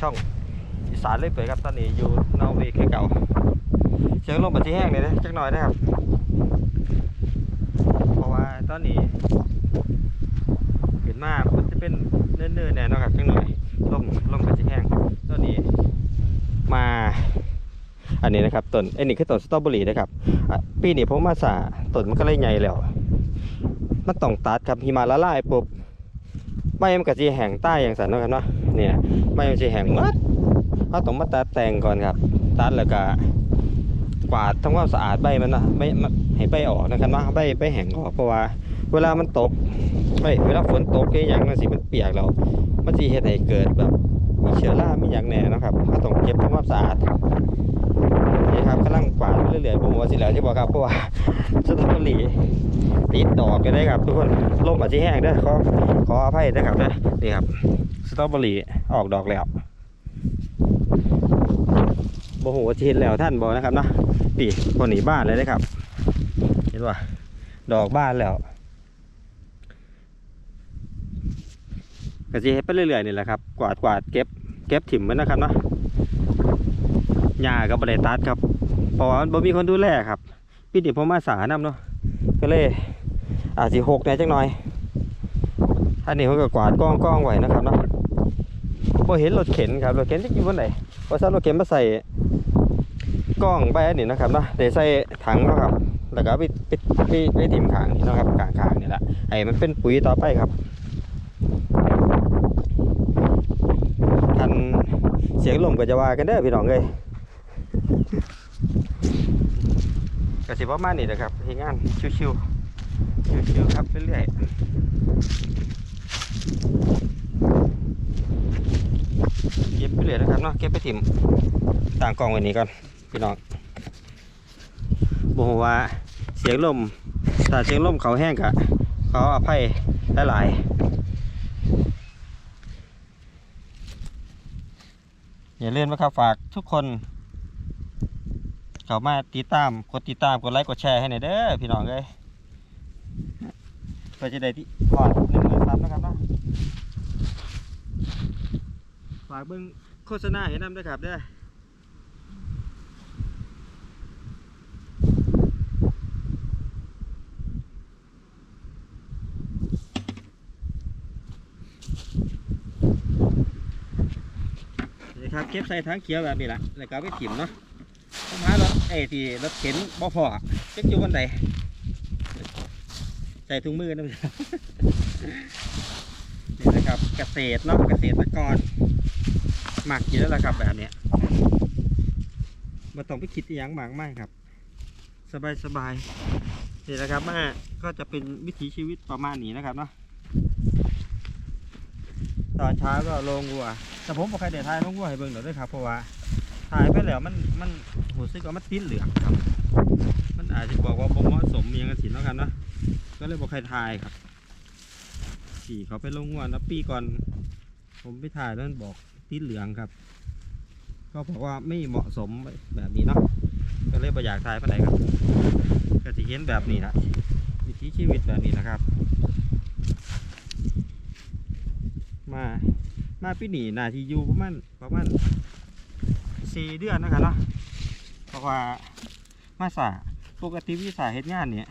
ช่องอีสานเลยเปิดครับตอนนี้อยู่นอร์เวย์คือเก่าเสียงลมปัจจุแห้งเลยนะจักหน่อยนะครับ เพราะว่าตอนนี้เห็นมากมันจะเป็นเนิ่นๆแน่นอนครับจังหน่อยลมลมปัจจุแห้งตอนนี้มา อันนี้นะครับต้นไอ้นี่คือต้นสตรอเบอรี่นะครับปีนี้ผมมาสาต้นมันก็เลยใหญ่แล้วมันต้องตัดครับหิมะละลายปุ๊บใบมันก็จะแห้งใต้อย่างสันนะครับเนาะ เนี่ยใบมันจะแห้งหมดเราต้องมาตัดแต่งก่อนครับ ตัดแล้วก็กวาดทำความสะอาดใบมันนะไม่ให้ใบออกนะครับเนาะใบใบแห้งออกเพราะว่า เวลามันตกเฮ้ยเวลาฝนตกเกอย่างนั้นสิมันเปียกแล้วมันจะเฮ็ดให้เกิดแบบมีเชื้อรามีอย่างแน่นะครับเราต้องเก็บทำความสะอาดนี่ครับกำลังกวาดเรื่อยๆผมว่าสิแล้วที่บอกครับเพราะว่าสตรอเบอรี่ติดดอกกันได้ครับ ทุกคนลมอาจจะแห้งเด้อขอขออภัยด้วยครับเด้อนี่ครับ ตรอเบอรี่ออกดอกแล้วโอ้โหจะเห็นแล้วท่านบอกนะครับเนาะปีคนหนีบ้านเลยนะครับ เห็นว่าดอกบ้านแล้วก็จะเฮ็ดไปเรื่อยๆนี่แหละครับกวาดกวาดเก็บเก็บถิ่มไว้นะครับเนาะหญ้าก็บ่ได้ตัดครับเพราะว่ามันบ่มีคนดูแลครับปีนี้ผมมาสานำเนาะก็เลยอาจสิหกแน่จักหน่อยอันนี้เพิ่นก็กวาดก้องก้องไว้นะครับเนาะ บ่เห็นรถเข็นครับรถเข็นจะอยู่บนไหนว่าซะรถเข็นมาใส่กล้องไปนนี้นะครับเนะได้ใส่ถังนาะครับแล้วก็ไปไปไปไปทิ่มขางนี่นะครับข้างนี่แหละให้มันเป็นปุ๋ยต่อไปครับทันเสียงลมก็จะว่ากันเด้อพี่น้องเอ้ยก็สิประมาณนี้นะครับที่งานชิวๆชิวๆครับเรื่อยๆ เก็บไปเรื่อยนะครับเนาะเก็บไปถิ่มต่างกองไว้นี้ก่อนพี่น้องบอกว่าเสียงลมถ้าเสียงลมเขาแห้งกะเขาอภัยหลายๆอย่าลืมนะครับฝากทุกคน เข้ามาติดตามกดติดตามกดไลค์กดแชร์ให้หน่อยเด้อพี่น้องเลยเพื่อจะได้ที่พอดหนึ่งหมื่นซับนะครับเนาะฝากเบิ้งโฆษณาให้นำด้วยครับเด้อนี่ครับเก็บใส่ถังเขียวแบบนี้แหละแล้วก็ไปถิ่มเนาะผมหารถไอ้ที่รถเข็นบ่พอเจ๊กอยู่วันใดใส่ถุงมือนะนี่นะครับ เกษตรเนาะเกษตรกร หมักอยู่แล้วล่ะครับแบบเนี้ยมาต้องไปคิดอหย่างมากมากครับ สบายสบายนี่นะครับแม่ก็จะเป็นวิถีชีวิตประมาณนี้นะครับเนาะตอนเช้าก็ลงวัวแต่ผมบอกใครเดี๋ยวทายลงวัวให้เบิ่งหน่อยด้วยครับเพราะว่าถ่ายไปแล้วมันมันหูซึกว่ามันติดเหลืองครับ มันอาจจะบอกว่าบ่เหมาะสมมีอย่างสินแล้วกันเนาะก็เลยบอกใครถ่ายครับขี่เขาไปลงงวนนะปีก่อน ผมไปถ่ายแล้วมันบอก ติดเหลืองครับก็บอกว่าไม่เหมาะสมแบบนี้เนาะก็เลยบ่อยากถ่ายไปไหนครับก็จะเห็นแบบนี้นะวิถีชีวิตแบบนี้นะครับ มามาปีนี้นาทีอยู่ประมาณประมาณสี่เดือนนะครับเนาะเพราะว่ามาสาปกติวิสาเหตุงานเนี่ย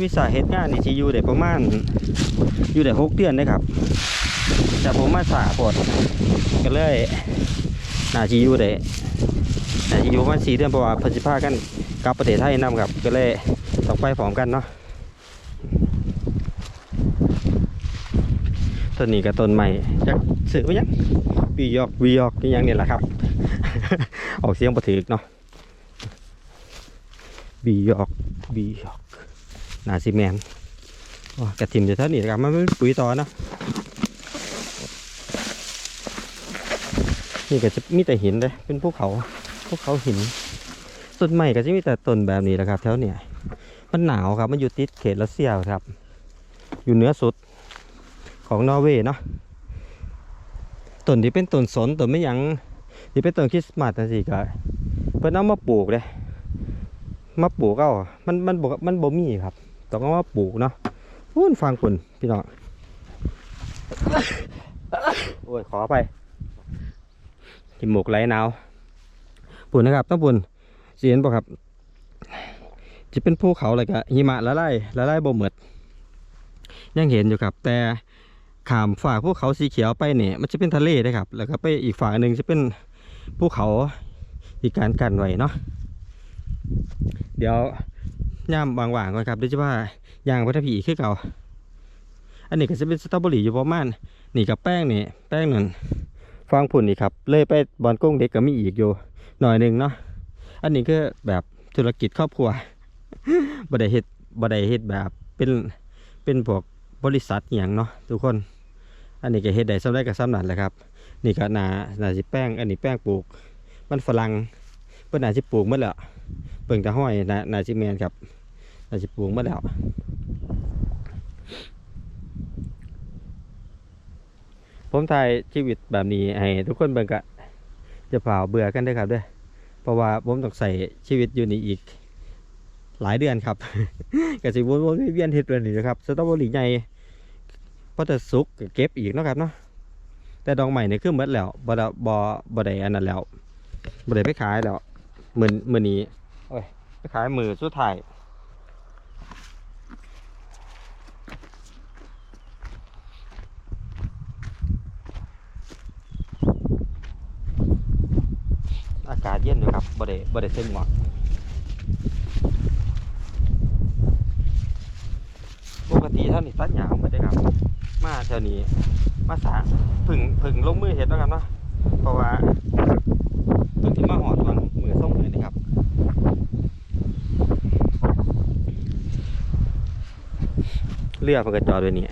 วิสาเหตุงานนี่ที่อยู่ได้ประมาณอยู่ได้หกเดือนนะครับ แต่ผมมาสาปวดก็เลยนาจะอยู่ได้นาจะอยู่มาสีเดือนเพราะว่าพันธิพากันกลับประเทศไทยนำครับก็เลยต้องไปพร้อมกันเนาะต้นนี้กับต้นใหม่จากซื้อไปยังวียอกวียอกนี่ยังเนี่ยแหละครับ ออกเสียงประถือเนาะบียอกบียอกนาซีแมนกระถิ่มจะเท่านี้นะครับมันเป็นปุ๋ยต่อเนาะ นี่ก็จะมีแต่หินเลยเป็นภูเขาภูเขาหินต้นไม้ก็จะมีแต่ต้นแบบนี้แหละครับแถวเนี้ยมันหนาวครับมันอยู่ติดเขตรัสเซียครับ อยู่เหนือสุดของนอร์เวย์เนาะต้นที่เป็นต้นสนต้นไม่ยังที่เป็นต้นคริสต์มาสจังซี่ก็เพิ่นเอามาปลูกเลยมาปลูกเอามันมันบ่มันบ่มีครับต้องเอามาปลูกเนาะพูนฟังคุณพี่น้องโอ้ยขอไป หิมกไหลหนาวปุ่นนะครับต้องปุ่นสีเห็นป่ะครับ จะเป็นภูเขาอะไรกะหิมะละลายละลายบ่เหมดยังเห็นอยู่ครับ แต่ขามฝากภูเขาสีเขียวไปเนี่ยมันจะเป็นทะเลนะครับ แล้วก็ไปอีกฝั่งหนึ่งจะเป็นภูเขาที่การกันไว้เนาะเดี๋ยวย่ามวางๆก่อนครับดี๋ยวจะว่ายางพัทพีขึ้นเก่า อันนี้ก็จะเป็นสตรอเบอรี่อยู่ประมาณนี่กับแป้งนี่แป้งนั่น ฟางผุ่นนี่ครับ เลยไปบอนกุ้งเด็กก็มีอีกอยู่ หน่อยหนึ่งเนาะอันนี้ก็แบบธุรกิจครอบครัวบ่ได้เฮ็ดบ่ได้เฮ็ดแบบเป็นเป็นพวกบริษัทอย่างเนาะทุกคน อันนี้ก็เฮ็ดได้สำได้กับสำนันแหละครับ นี่ก็นาหนาสิแป้ง อันนี้แป้งปลูก มันฝรั่งเพิ่นน่าสิปลูกหมดแล้วเบิ่งต่ห้อยนานาสิแมนครับหนาสิปลูกหมดแล้ว ผมถ่ายชีวิตแบบนี้ให้ทุกคนเบิ่งกะจะเปล่าเบื่อกันด้อครับด้อเพราะว่าผมต้องใส่ชีวิตอยู่นี่อีก หลายเดือนครับก็สิวนวนๆเวียนเฮ็ดแบบนี้นะครับสตรอเบอรี่ใหญ่พอจะสุกเก็บอีกนะครับเนาะแต่ดอกใหม่นี่คือหมดแล้วบ่ได้บ่บ่ได้อันนั้นแล้วบ่ได้ไปขายแล้วมื้อมื้อนี้โอ้ยไปขายมือสุดท้าย อากาศเย็นอยู่ครับบ่ได้บ่ได้ใส่หมวกปกติเท่านี้ตัดหยาวไม่ได้ครับ มาเท่านี้ มาสาผึ่งผึ่งลงมือเห็ดแล้วกันเนาะเพราะว่าเพิ่งที่มาหอดวังมือส่งเลยนะครับเรือมันก็จอดไว้นี่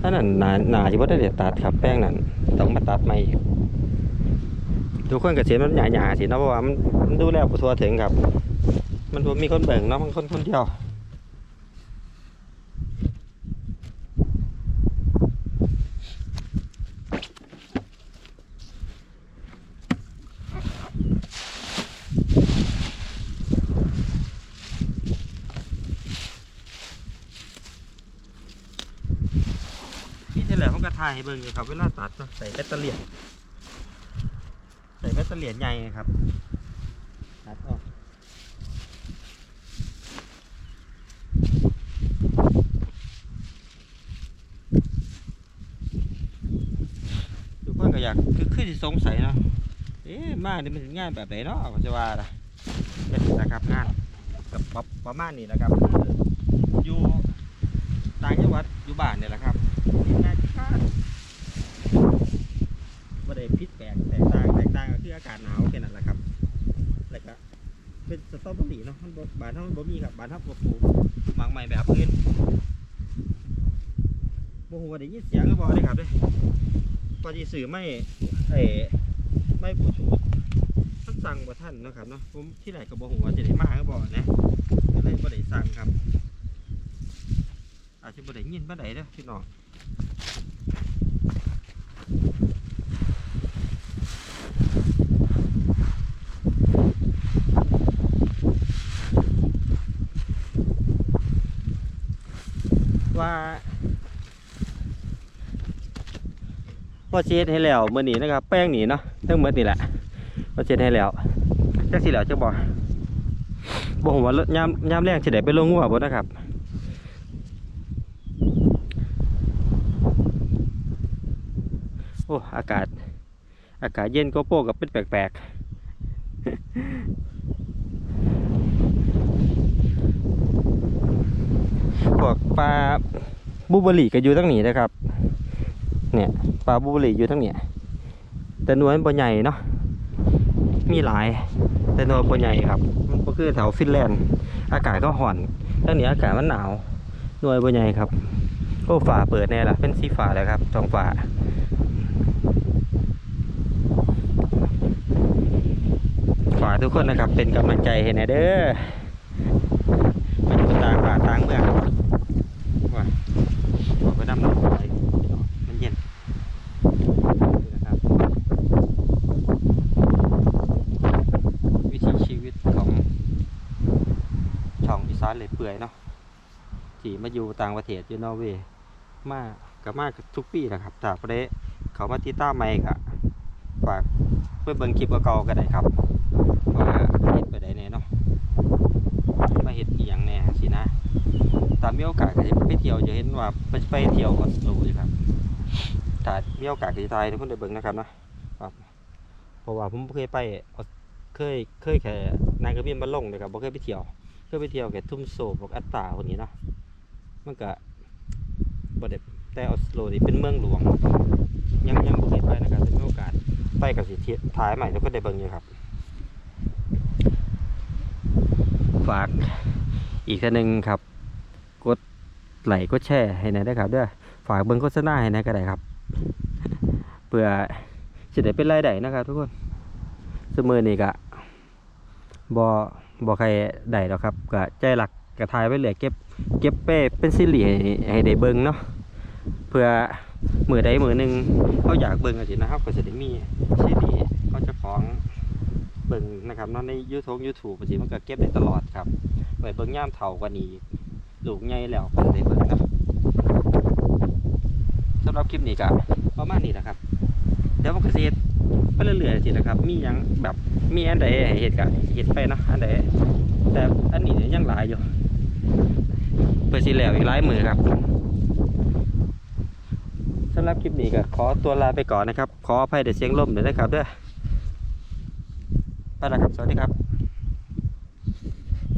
ถ้านั่นหนาหนาที่ว่าได้เด็ดตัดครับแป้งนั่นต้องมาตัดใหม่อีก ทุกคนก็เสียมันหยาๆสินะเพราะว่ามันมันดูแล้วบ่ทั่วถึงครับ มันมีคนแบ่งเนาะมันคนคนเดียวพี่เฉลยเขาก็ถ่ายให้เบิ่งอยู่ครับเวลาตัดใส่แบตเตอรี่ ยนใส่แบตเตอรี่ยนใหญ่ครับตัดออกทุกคนก็อยากคือคือสิสงสัยเนาะเอ๊ะมานี่มันงานแบบไหนเนาะก็จะว่าละเป็นนะครับงานกับประประมาณนี้นะครับ อยู่ต่างจังหวัดอยู่บ้านเนี่ยแหละครับมีงานที่บ้านบ่ได้พิษแปลกแตกต่าง คืออากาศหนาวแค่นั้นแหละครับแล้วก็เป็นสตรอเบอรี่เนาะมันบ่บ้านเฮามันบ่มีครับบ้านเฮาบ่ปลูกหมากใหม่แบบอื่นบ่ฮู้ว่าได้ยินเสียงหรือบ่ได้ครับเด้พอดีสื่อไม่เออไม่ผู้ชูท่านสั่งบ่ท่านนะครับเนาะผมที่ไหนก็บอกว่าจะได้มาก็บอกนะก็เลยบ่ได้สั่งครับ อาจจะบ่ได้ยินบ่ได้เด้อพี่น้อง ว่าพอเช็ดให้แล้วมื่อนี้นะครับ แป้งหนีเนาะทั้งหมดนี่แหละพอเช็ดให้แล้วจักสิแล้วจะบอกบอกผมว่ายามยามแรกจะได้ไปลงงัวบ่นะครับโอ้อากาศ อากาศเย็นก็โป้กับเป็นแปลกๆ พวกปลาบูเบอรี่ก็อยู่ตั้งนี้นะครับ เนี่ยปลาบูเบอรี่อยู่ทั้งเนี่ยแต่หนวลมันใหญ่เนาะมีหลาย แต่หนวลบ่ใหญ่ครับ มันก็คือแถวฟินแลนด์ อากาศก็ห่อนทั้งนี้อากาศมันหนาวหนวลบ่ใหญ่ครับโอ้ฝาเปิดแน่ละเป็นสีฝาเลยครับทองฝาฝาทุกคนนะครับเป็นกำลังใจให้แหนะเด้อมาอยู่ต่างป่าต่างเมืองว่าบอกไปนำน้ำไปมันเย็น นี่นะครับวิถีชีวิตของช่ อยเปื่อยเนาะที่มาอยู่ต่างประเทศอยู่นอร์เวย์มาก็มากทุกปีนะครับถ้าบ่ได้เขามาติดตามใหม่ก็ฝากเพื่อเบิ่งคลิปเก่าๆก็ได้ครับว่าเฮ็ดไปได้แน่เนาะมาเฮ็ดอีหยังแน่สินะถ้ามีโอกาสก็สิไปเที่ยวจะเห็นว่าไปไปเที่ยวออสโลอยู่ครับถ้ามีโอกาสก็สิถ่ายทุกคนได้เบิ่งนะครับเนาะครับเพราะว่าผมเคยไปเคยเคยแค่นางกระบินมาลงเลยครับบ่เคยไปเที่ยว เคยไปเที่ยวแค่ทุ่มโซบกับอัตตาคนนี้เนาะมันก็บ่ได้แต่ออสโลนี่เป็นเมืองหลวง ยังยังบ่เคยไปนะครับถ้ามีโอกาสไปกับสิเทียวถ่ายใหม่แล้วก็ได้เบิ่งอยู่ครับ ฝากอีกท่านหนึ่งครับ กดไลค์กดแชร์ให้หน่อยได้ครับด้อฝากเบิ่งโฆษณาให้หน่อยก็ได้ครับเพื่อสิได้เป็นรายได้นะครับ ทุกคนสมือนี้ก็บ่ บ่ใครได้ดอกครับก็ใจหลักก็ถ่ายไว้เลยเก็บเก็บไปเป็นซีรีส์ให้ได้เบิ่งเนาะเพื่อมือใดมือหนึ่งเขาอยากเบิ่งก็สินะครับก็จะได้มีซีรีส์เขาจะฟ้าของเบิ่งนะครับเนาะใน YouTube YouTube ก็สิมันก็เก็บได้ตลอดครับไว้เบิ่งย่ามเฒ่ากว่านี้ลูกใหญ่แล้วก็ได้เบิ่งเนาะสำหรับคลิปนี้ก็ประมาณนี้นะครับเดี๋ยวมันก็สิเฮ็ดไป เรื่อยๆสินะครับ มียังแบบมีอันใดเห็ดก็เห็ดไปนะอันใดแต่อันนี้ยังหลายอยู่เพื่อสิแล้วอีกหลายมือครับสำหรับคลิปนี้ก็ขอตัวลาไปก่อนนะครับ ขออภัยเดี๋ยวเสียงล่มเดี๋ยวนะครับเด้อไปแล้วครับ สวัสดีครับ